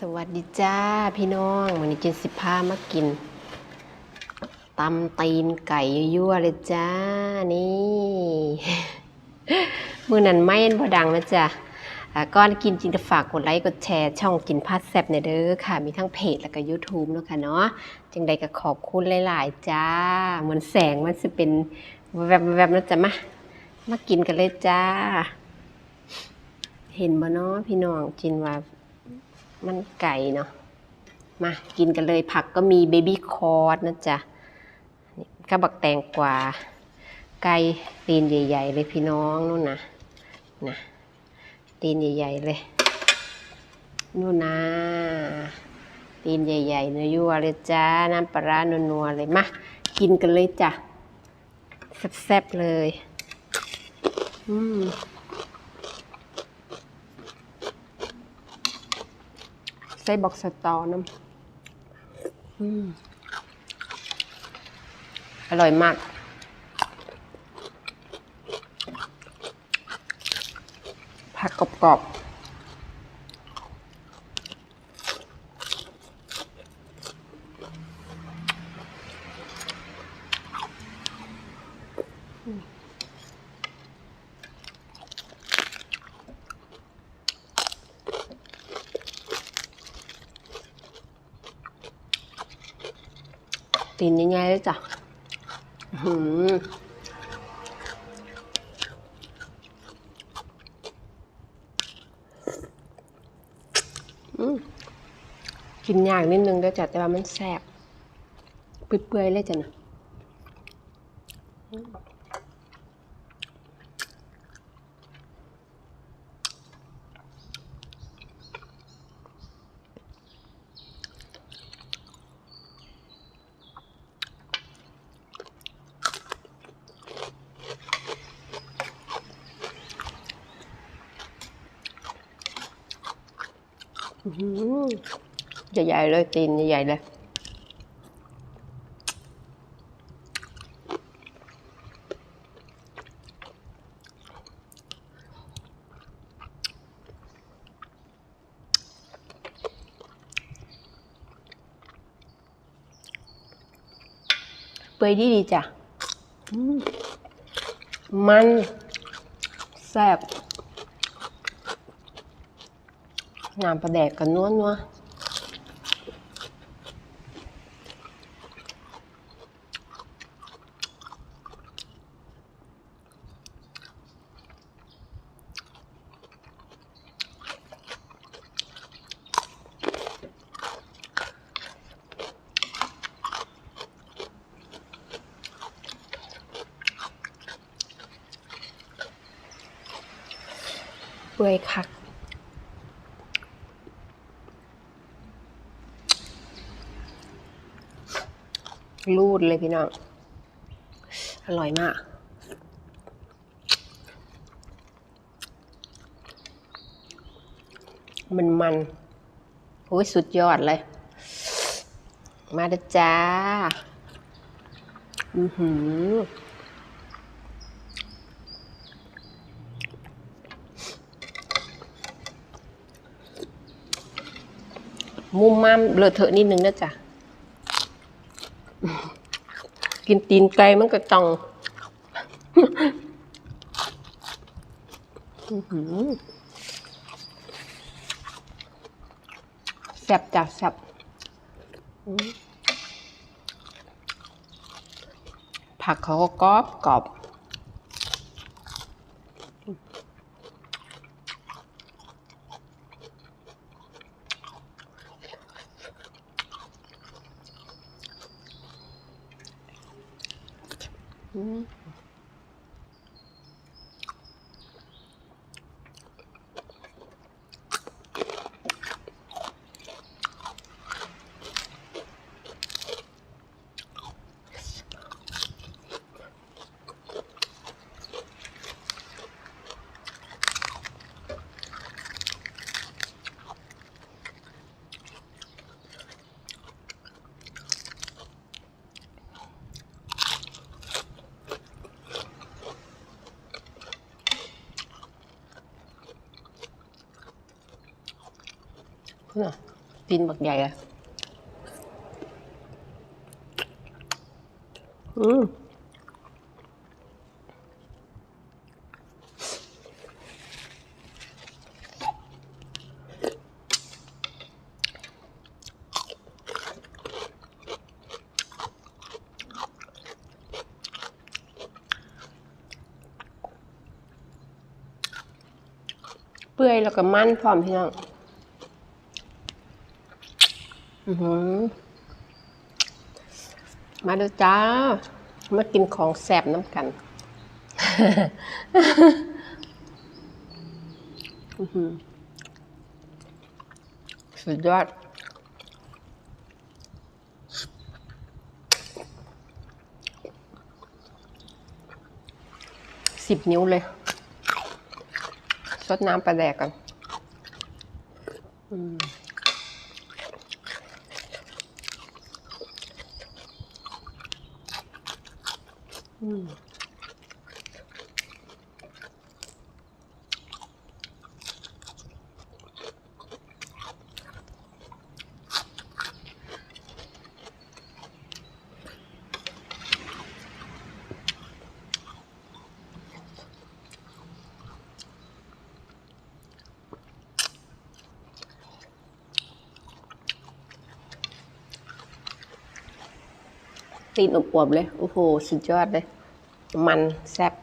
สวัสดีจ้าพี่น้องวันนี้กินสิบห้ามากินตำตีนไก่ยั่วๆเลยจ้านี่มือนั้นไม่พอดังนะจ๊ะก่อนกินจินก็ฝากกดไลค์กดแชร์ช่องกินพัดแซบเนี่ยเด้อค่ะ มีทั้งเพจแล้วก็ YouTube เนาะค่ะเนาะจังใดก็ขอบคุณหลาย ๆ จ้า เหมือนแสงมันจะเป็นแวบๆนะจ๊ะมามากินกันเลยจ้า เห็นบ่เนาะพี่น้องจินว่า มันไก่เนาะมากินกันเลยผักก็มีเบบี้คอร์ดนะจ๊ะนี่ก็บักแตงกวาไก่ตีนใหญ่ ๆ เลยพี่น้องนู่นนะนะตีนใหญ่ ๆ เลยนู่นนะตีนใหญ่ๆเนื้อยั่วเลยจ้าน้ำปลาร้านัวๆเลยมากินกันเลยจ้ะแซ่บๆเลย อืม ใส่บอกสตอน้ำอืมอร่อยมากผักกรอบๆ ตีนยังไงเลยจ้ะอื้อหืมกินยากนิดนึงเด้อจ้ะแต่ว่ามันแซ่บเปื่อยๆเลยจ้ะนะ ใหญ่ๆเลยตีนใหญ่ๆเลยเปื่อยดีดีจ้ะมันแซ่บ น้ำปลาแดกกันนัวนัวเปื่อยคัก รูดเลยพี่น้อง อร่อยมากมันมันโอ้ยสุดยอดเลย มาด้จ้า อือหือ มุมมามเลอะเทอะนิดนึงนะจ๊ะ กินตีนไก่มันก็ต้องแซ่บจ้ะแซ่บผักเขาก็กรอบกรอบ อื มน่ะกินบักใหญ่อะอืมเปื่อยแล้วก็มันพร้อมพี่น้อง อือหือ มาดูจ้า มากินของแสบน้ำกันอื้อหือสุดยอด สิบนิ้วเลยสดน้ำปลาแดกกัน อืม อื ตีนอวบๆเลย โอ้โห สุดยอดเลย มันแซ่บ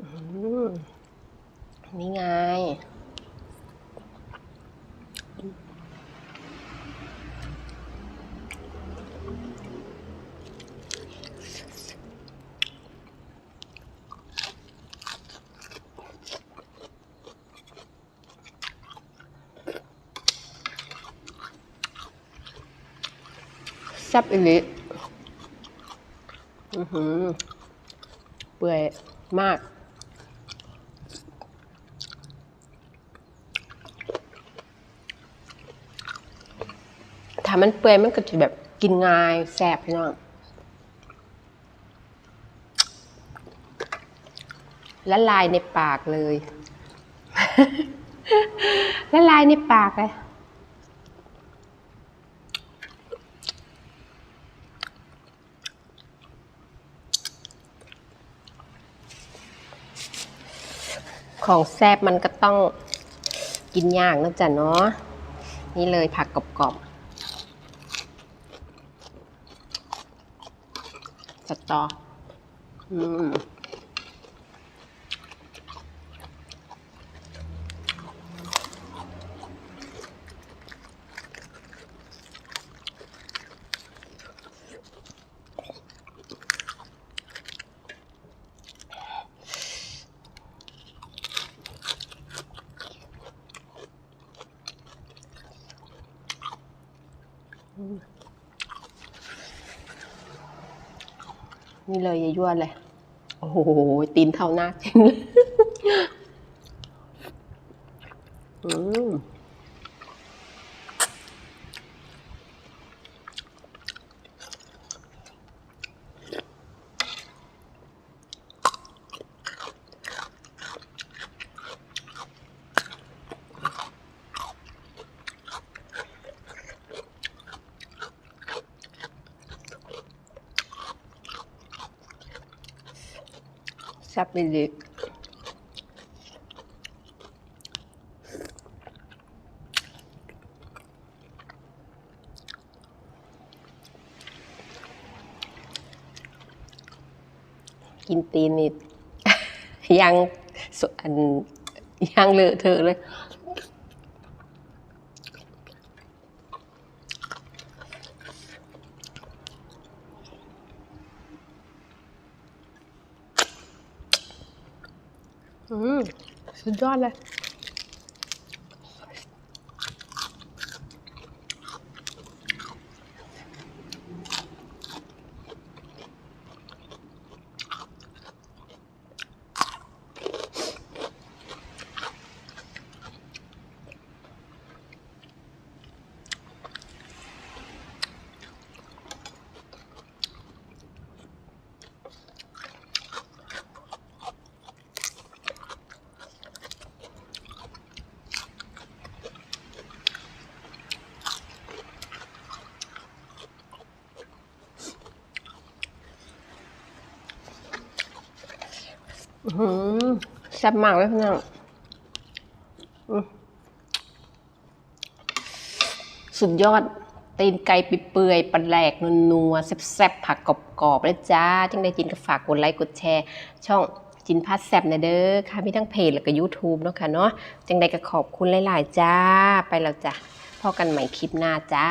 อืมนี่ไง แซ่บอีหลิอือหือ เปื่อยมาก ถ้ามันเปื่อยมันก็จะแบบกินง่ายแซ่บพี่น้องละลายในปากเลย ละลายในปากเลย ของแซบมันก็ต้องกินยากนะจ๊ะเนาะนี่เลยผักกรอบๆสตออืม นี่เลยยายวนเลย โอ้โห ตีนเท่าหน้าจริงเลย อืม ซ่บลึกินตีนนิดยังสอันยังเลอะเทอะเลย อืมสุดยอดเลย แซ่บมากเลยพี่น้องสุดยอด ตีนไก่เปื่อยปลาแหลกนัวๆแซ่บๆผักกรอบๆเลยจ้า จังได้จินก็ฝากกดไลค์กดแชร์ ช่องจินพัดแซ่บนะเด้อค่ะมีทั้งเพจแล้วก็ YouTube เนาะค่ะเนาะจังได้ก็ขอบคุณหลาย ๆ จ้า ไปแล้วจ้ะพอกันใหม่คลิปหน้าจ้า